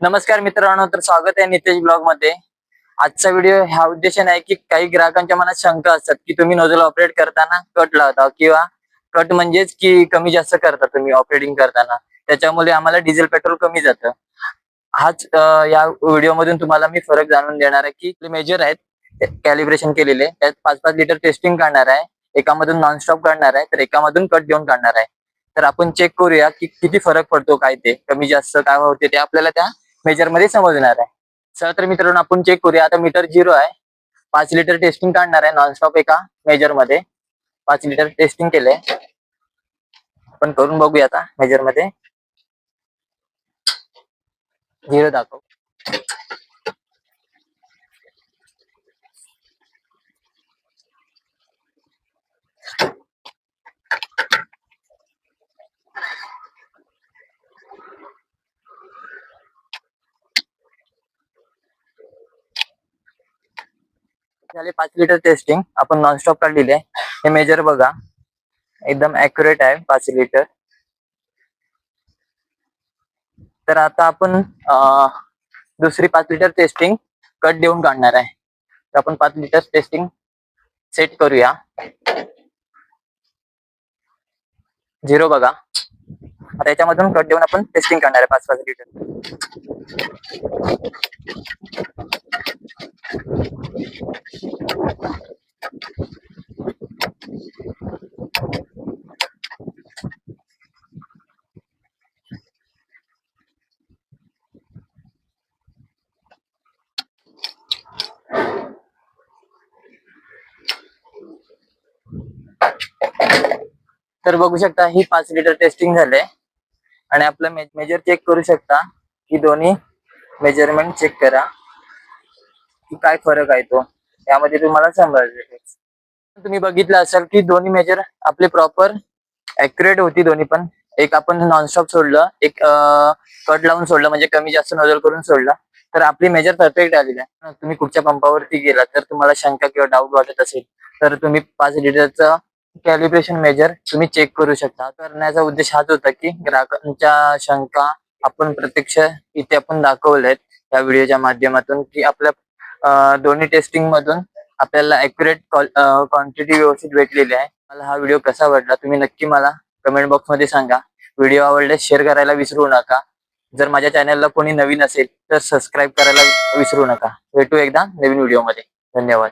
नमस्कार मित्रांनो तर स्वागत आहे नितेश ब्लॉगमध्ये. आजचा व्हिडिओ ह्या उद्देशाने आहे की काही ग्राहकांच्या मनात शंका असतात की तुम्ही नोजल ऑपरेट करताना कट लावता किंवा कट म्हणजेच की कमी जास्त करता तुम्ही ऑपरेटिंग करताना. त्याच्यामुळे आम्हाला डिझेल पेट्रोल कमी जातं. हाच या व्हिडिओ मधून तुम्हाला मी फरक जाणून देणार आहे की मेजर आहेत कॅलिब्रेशन केलेले. त्यात पाच पाच लिटर टेस्टिंग काढणार आहे. एकामधून नॉनस्टॉप काढणार आहे तर एकामधून कट देऊन काढणार आहे. तर आपण चेक करूया की किती फरक पडतो काय ते कमी जास्त काय होते ते आपल्याला त्या मेजरमध्ये समजणार आहे. चला तर मित्रांनो आपण चेक करूया. आता मीटर झिरो आहे. पाच लिटर टेस्टिंग काढणार आहे नॉनस्टॉप एका मेजरमध्ये. पाच लिटर टेस्टिंग केलंय. आपण करून बघूया आता मेजरमध्ये. झिरो दाखव. झाले पाच लिटर टेस्टिंग आपण नॉनस्टॉप काढलेली आहे हे मेजर बघा. एकदम अॅक्युरेट आहे पाच लिटर तर आता आपण दुसरी पाच लिटर टेस्टिंग कट देऊन काढणार आहे. तर आपण पाच लिटर टेस्टिंग सेट करूया. झिरो बघा. आता याच्यामधून कट देऊन आपण टेस्टिंग करणार आहे पाच पाच लिटर तर बघू शकता ही पाच लिटर टेस्टिंग झाले आणि आपलं मेजर चेक करू शकता. की दोन्ही मेजरमेंट चेक करा. की काय फरक आहे तो. यामध्ये तुम्हाला समजेल तुम्ही बघितलं असाल की दोन्ही मेजर आपले प्रॉपर ऍक्युरेट होती दोन्ही पण. एक आपण नॉनस्टॉप सोडलं एक कट लावून सोडलं म्हणजे कमी जास्त नजर करून सोडलं. तर आपली मेजर परफेक्ट आलेली आहे. तुम्ही कुठच्या पंपावरती गेला तर तुम्हाला शंका किंवा डाऊट वाटत असेल तर तुम्ही पाच लिटरचं कॅलिब्रेशन मेजर तुम्ही चेक करू शकता. करण्याचा उद्देश हाच होता की ग्राहकांच्या शंका आपण प्रत्यक्ष इथे आपण दाखवलेत या व्हिडिओच्या माध्यमातून की आपल्या दोन्ही टेस्टिंग मधून आपल्याला अॅक्युरेट क्वांटिटी व्यवस्थित भेटलेली आहे. मला हा व्हिडिओ कसा वाटला तुम्ही नक्की मला कमेंट बॉक्समध्ये सांगा. व्हिडिओ आवडल्यास शेअर करायला विसरू नका. जर माझ्या चॅनलला कोणी नवीन असेल तर सबस्क्राईब करायला विसरू नका. भेटू एकदा नवीन व्हिडिओमध्ये धन्यवाद.